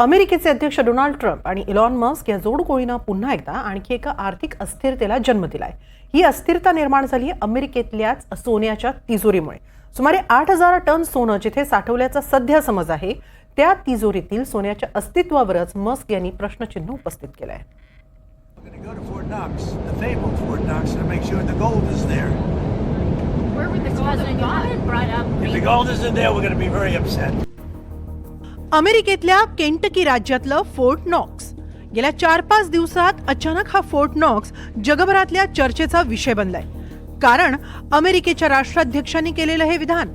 अमेरिकेचे अध्यक्ष Donald Trump आणि इलॉन मस्क या जोडकोळीनं पुन्हा एकदा आणखी एका आर्थिक अस्थिरतेला जन्म दिलाय. ही अस्थिरता निर्माण झाली अमेरिकेतल्याच सोन्याच्या तिजोरीमुळे. सुमारे आठ हजार टन सोनं जिथे साठवल्याचा सध्या समज आहे त्या तिजोरीतील सोन्याच्या अस्तित्वावरच मस्क यांनी प्रश्नचिन्ह उपस्थित केलं आहे अमेरिकेतल्या केंटकी राज्यातलं फोर्ट नॉक्स. गेल्या चार पाच दिवसात अचानक हा फोर्ट नॉक्स जगभरातल्या चर्चेचा विषय बनलाय. कारण अमेरिकेच्या राष्ट्राध्यक्षांनी केलेलं हे विधान.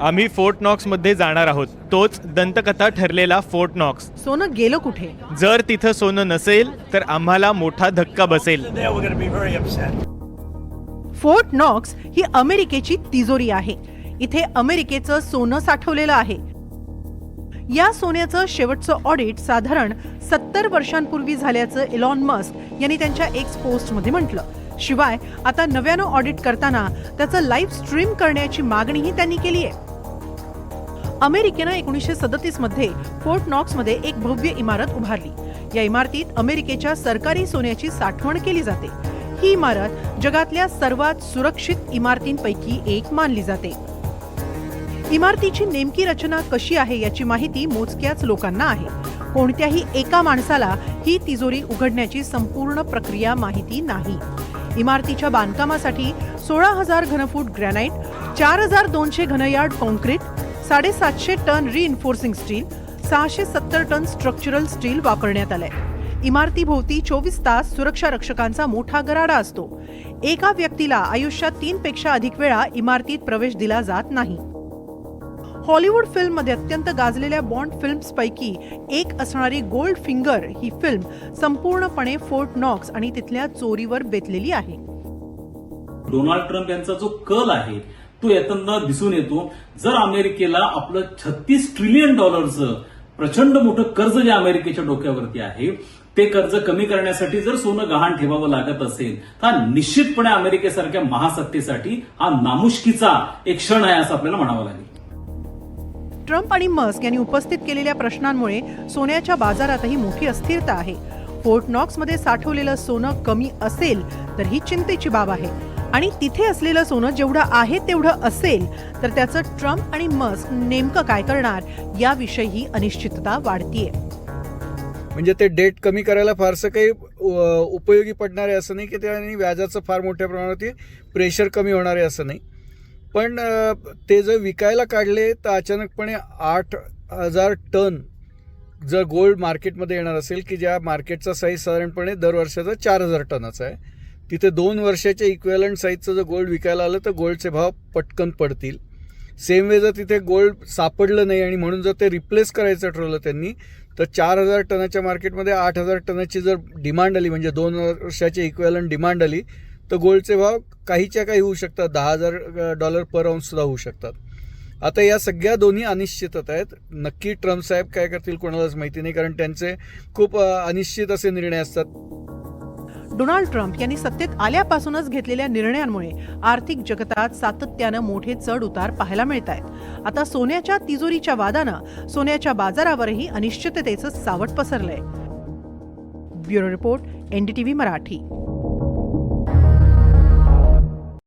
आम्ही फोर्ट नॉक्समध्ये जाणार आहोत. तोच दंतकथा ठरलेला फोर्ट नॉक्स. सोनं गेलं कुठे? जर तिथं सोनं नसेल तर आम्हाला मोठा धक्का बसेल. फोर्ट नॉक्स ही अमेरिकेची तिजोरी आहे. इथे अमेरिकेचं सोनं साठवलेलं आहे. या सोन्याचं शेवटचं ऑडिट साधारण सत्तर वर्षांपूर्वी झाल्याचं इलॉन मस्क यांनी त्यांच्या एक्स पोस्टमध्ये म्हटलं. शिवाय आता नव्यानं ऑडिट करताना त्याचं लाईव्ह स्ट्रीम करण्याची मागणीही त्यांनी केली आहे. अमेरिकेनं एकोणीसशे सदतीसमध्ये फोर्ट नॉक्समध्ये एक भव्य इमारत उभारली. या इमारतीत अमेरिकेच्या सरकारी सोन्याची साठवण केली जाते. ही इमारत जगातल्या सर्वात सुरक्षित इमारतींपैकी एक मानली जाते. इमारतीची नेमकी रचना कशी आहे याची माहिती मोजक्याच लोकांना आहे. कोणत्याही एका माणसाला ही तिजोरी उघडण्याची संपूर्ण प्रक्रिया माहिती नाही. इमारतीच्या बांधकामासाठी सोळा हजार घनफूट ग्रॅनाइट चार हजार दोनशे घनयार्ड कॉन्क्रीट साडेसातशे टन रिइन्फोर्सिंग स्टील सहाशे सत्तर टन स्ट्रक्चरल स्टील वापरण्यात आलंय. इमारतीभोवती चोवीस तास सुरक्षा रक्षकांचा मोठा गराडा असतो. एका व्यक्तीला आयुष्यात तीनपेक्षा अधिक वेळा इमारतीत प्रवेश दिला जात नाही. हॉलिवूड फिल्ममध्ये अत्यंत गाजलेल्या बॉन्ड फिल्म्स पैकी एक असणारी गोल्ड फिंगर ही फिल्म संपूर्णपणे फोर्ट नॉक्स आणि तिथल्या चोरीवर बेतलेली आहे. डोनाल्ड ट्रम्प यांचा जो कल आहे तो येताना दिसून येतो. जर अमेरिकेला आपलं छत्तीस ट्रिलियन डॉलरचं प्रचंड मोठं कर्ज जे अमेरिकेच्या डोक्यावरती आहे ते कर्ज कमी करण्यासाठी जर सोनं गहाण ठेवावं लागत असेल तर हा निश्चितपणे अमेरिकेसारख्या महासत्तेसाठी हा नामुष्कीचा एक क्षण आहे असं आपल्याला म्हणावं लागेल. ट्रम्प आणि मस्क यांनी उपस्थित केलेल्या प्रश्नांमुळे सोन्याच्या बाजारातही मोठी अस्थिरता आहे. फोर्ट नॉक्समध्ये साठवलेलं सोनं कमी असेल तर ही चिंतेची बाब आहे. आणि तिथे असलेलं सोनं जेवढं आहे तेवढं असेल तर त्याचं ट्रम्प आणि मस्क नेमकं काय करणार याविषयी ही अनिश्चितता वाढतीये. म्हणजे ते डेट कमी करायला फारसं काही उपयोगी पडणार आहे असं नाही की त्याने व्याजाचं फार मोठ्या प्रमाणावरती प्रेशर कमी होणार आहे असं नाही. पण ते जर विकायला काढले तर अचानकपणे आठ हजार टन जर गोल्ड मार्केटमध्ये येणार असेल की ज्या मार्केटचा साईज साधारणपणे दर वर्षाचा चार हजार टनाचा आहे तिथे दोन वर्षाच्या इक्वेलंट साईजचं जर गोल्ड विकायला आलं तर गोल्डचे भाव पटकन पडतील. सेम वे जर तिथे गोल्ड सापडलं नाही आणि म्हणून जर ते रिप्लेस करायचं ठरवलं त्यांनी तर चार हजार टनाच्या मार्केटमध्ये आठ हजार टनाची जर डिमांड आली म्हणजे दोन वर्षाची इक्वेलंट डिमांड आली तर गोल्डचे भाव काहीच्या काही होऊ शकतात. दहा हजार डॉलर पर औंस होऊ शकतात. आता या सगळ्या दोन्ही अनिश्चितता आहेत. नक्की ट्रम्प साहेब काय करतील कोणालाच माहिती नाही कारण त्यांचे खूप अनिश्चित असे निर्णय असतात. डोनाल्ड ट्रम्प यांनी सत्तेत आल्यापासूनच घेतलेल्या निर्णयांमुळे आर्थिक जगतात सातत्यानं मोठे चढ उतार पाहायला मिळत आहेत. आता सोन्याच्या तिजोरीच्या वादानं सोन्याच्या बाजारावरही अनिश्चिततेचं सावट पसरलंय. Bureau report NDTV Marathi.